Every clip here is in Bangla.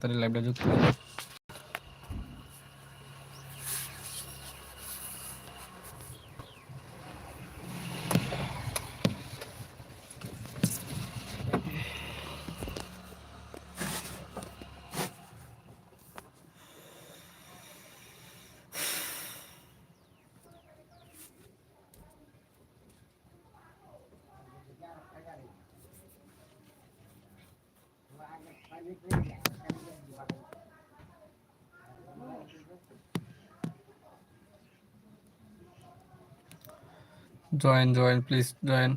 তাড়াতাড়ি লাইভটা যুক্ত হয়ে যাও। Join join please join.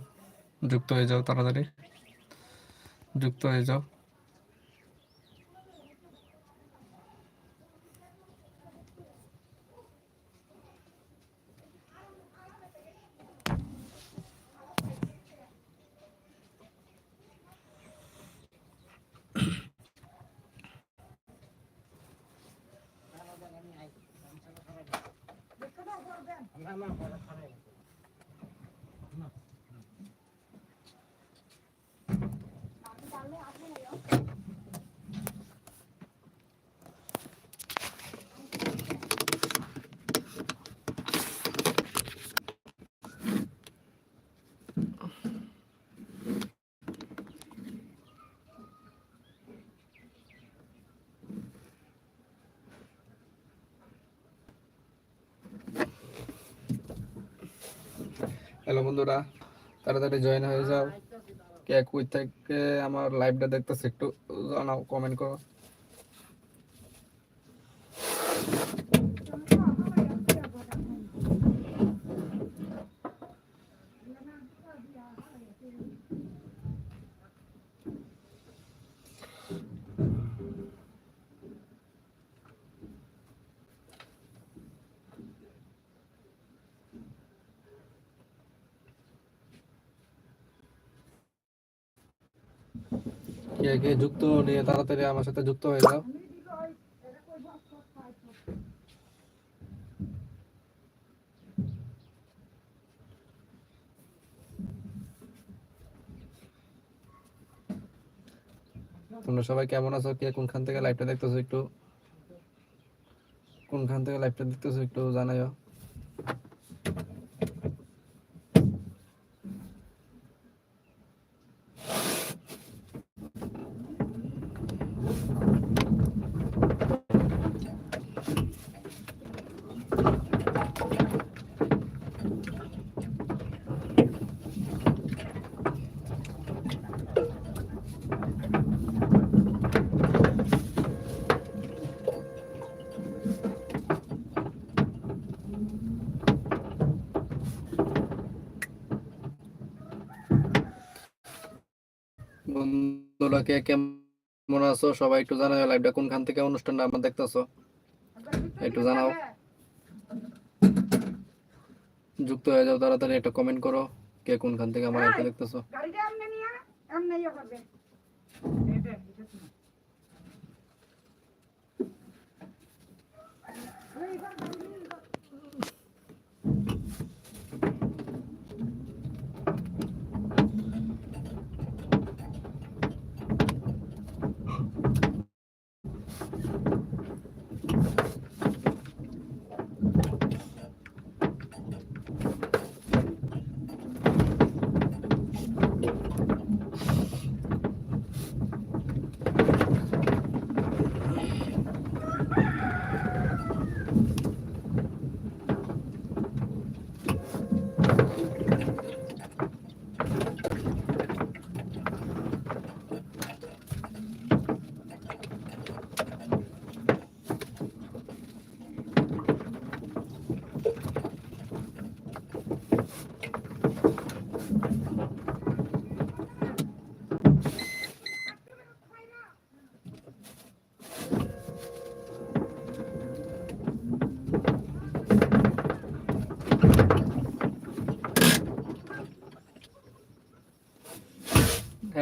যুক্ত হয়ে যাও তাড়াতাড়ি। যুক্ত হয়ে যাও। হ্যালো বন্ধুরা, তাড়াতাড়ি জয়েন হয়ে যাও। কে কুই থেকে আমার লাইভটা দেখতেছে একটু জানাও কমেন্ট করো। কে কে যুক্ত নিয়ে তাড়াতাড়ি আমার সাথে যুক্ত হয়ে যাও। তোমরা সবাই কেমন আছো? কে কোনখান থেকে লাইভটা দেখতেছো একটু? কোনখান থেকে লাইভটা দেখতেছো একটু জানাইও বন্ধুরা কে কেমন আছো? সবাই একটু জানাও লাইভটা কোনখান থেকে অনুষ্ঠানটা আমার দেখতেছো? একটু জানাও। যুক্ত হয়ে যাও তাড়াতাড়ি, একটা কমেন্ট করো। কে কোনখান থেকে আমার লাইভটা দেখতেছো? গাড়িটা এমনি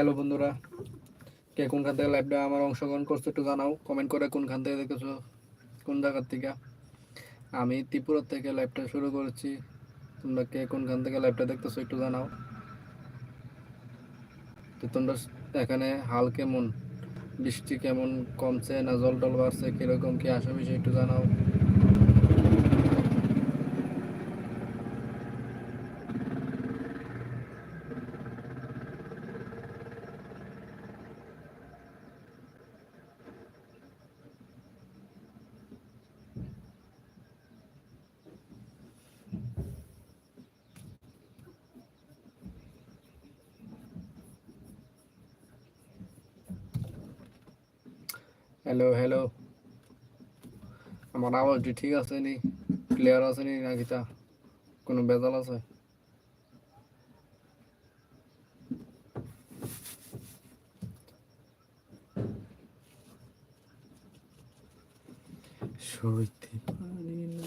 হ্যালো বন্ধুরা, কে কোনখান থেকে লাইভটা আমার অংশগ্রহণ করছ একটু জানাও কমেন্ট করে কোনখান থেকে দেখেছ, কোন জায়গার থেকে। আমি ত্রিপুরা থেকে লাইভটা শুরু করেছি, তোমরা কে কোনখান থেকে লাইভটা দেখতেছো একটু জানাও। তো তোমরা এখানে হাল কেমন, বৃষ্টি কেমন, কমছে না জল টল বাড়ছে, কীরকম কি আসা বিষয় একটু জানাও। হ্যালো হ্যালো আমার আওয়াজটি ঠিক আছে নি? ক্লিয়ার আছে নি নাকি তা? কোনো বেজাল আছে? সইতে পারি না।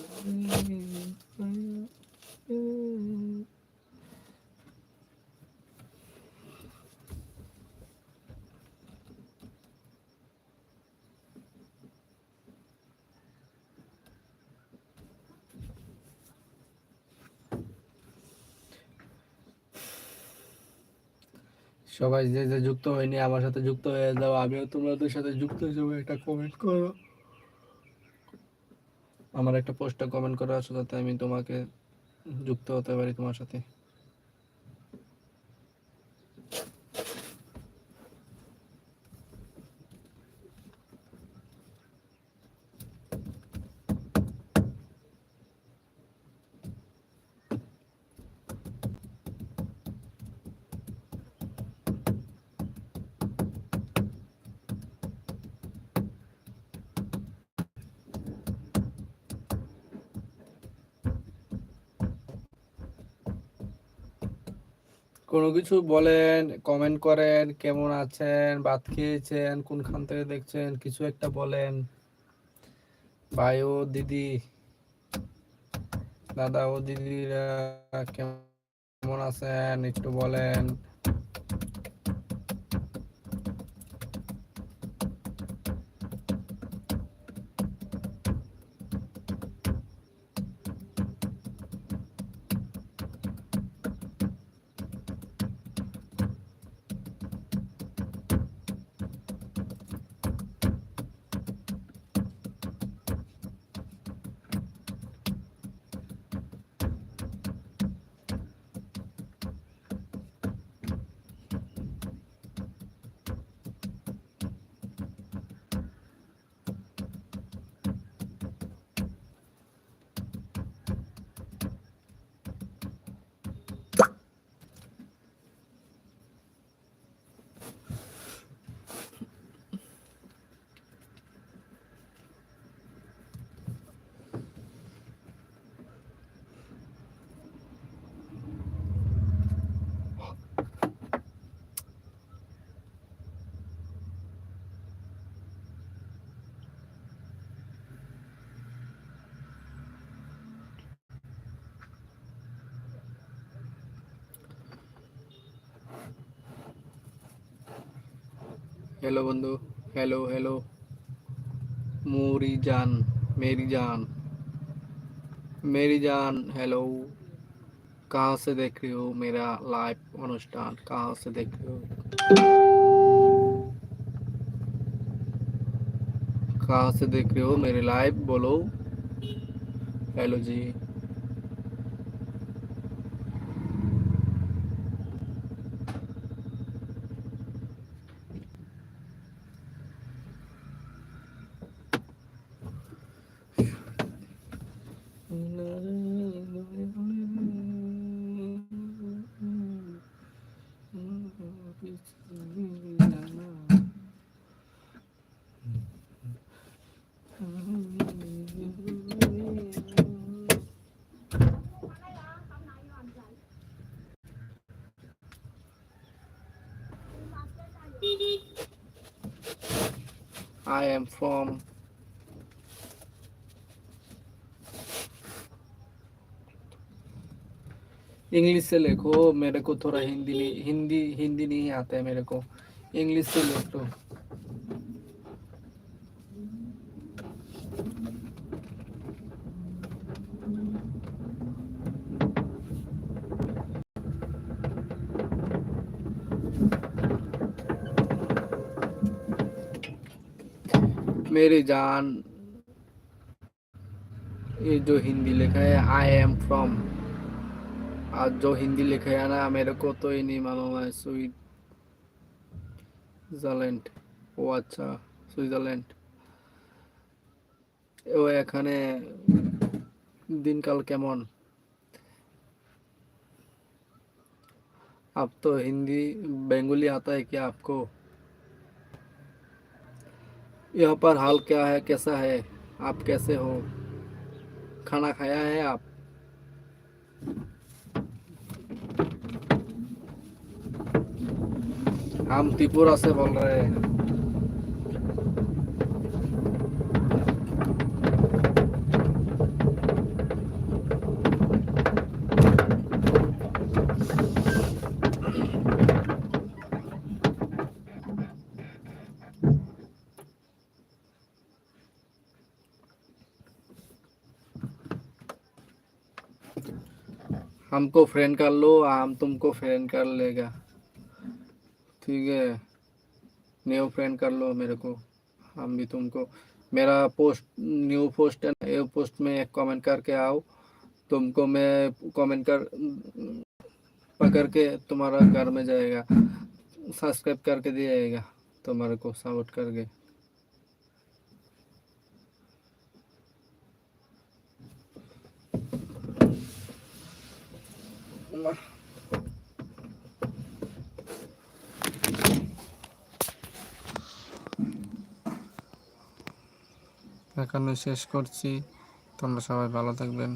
সবাই যে যে যুক্ত হয়নি, আমার সাথে যুক্ত হয়ে যাও, আমিও তোমাদের সাথে যুক্ত হিসেবে একটা কমেন্ট করো। আমার একটা পোস্টটা কমেন্ট করা আছে, তাতে আমি তোমাকে যুক্ত হতে পারি তোমার সাথে। কোনো কিছু বলেন কমেন্ট করেন, কেমন আছেন, ভাত খেয়েছেন, কোনখান থেকে দেখছেন, কিছু একটা বলেন। ভাই ও দিদি দাদা ও দিদিরা কেমন আছেন, একটু বলেন। हेलो बंधु हेलो हेलो मोरी जान मेरी जान मेरी जान हेलो कहाँ से देख रही हो मेरा लाइव अनुष्ठान? कहाँ से देख रही हो? कहाँ से देख रहे हो मेरे लाइव बोलो। हेलो जी। I am from इंग्लिश से लिखो मेरे को थोड़ा हिंदी नहीं हिंदी हिंदी नहीं आता है मेरे को इंग्लिश से लिख लो मेरी जान ये जो हिंदी लिखा है आई एम फ्रॉम आज जो हिंदी लिखा है ना मेरे को तो ही नहीं मालूम है সুইজারল্যান্ড ও আচ্ছা সুইজারল্যান্ড ও এখানে দিনকাল কেমন आप तो हिंदी बंगाली आता है क्या आपको यहाँ पर हाल क्या है, कैसा है, आप कैसे हो? खाना खाया है आप? हम त्रिपुरा से बोल रहे हैं। हमको फ्रेंड कर लो हम तुमको फ्रेंड कर लेगा। ठीक है? न्यू फ्रेंड कर लो मेरे को। हम भी तुमको। मेरा पोस्ट न्यू पोस्ट है पोस्ट में एक कमेंट करके आओ। तुमको मैं कमेंट कर, पकड़ के तुम्हारा घर में जाएगा। सब्सक्राइब करके दिया जाएगा तुम्हारे को सपोर्ट करके। এখানে শেষ করছি। তোমরা সবাই ভালো থাকবেন।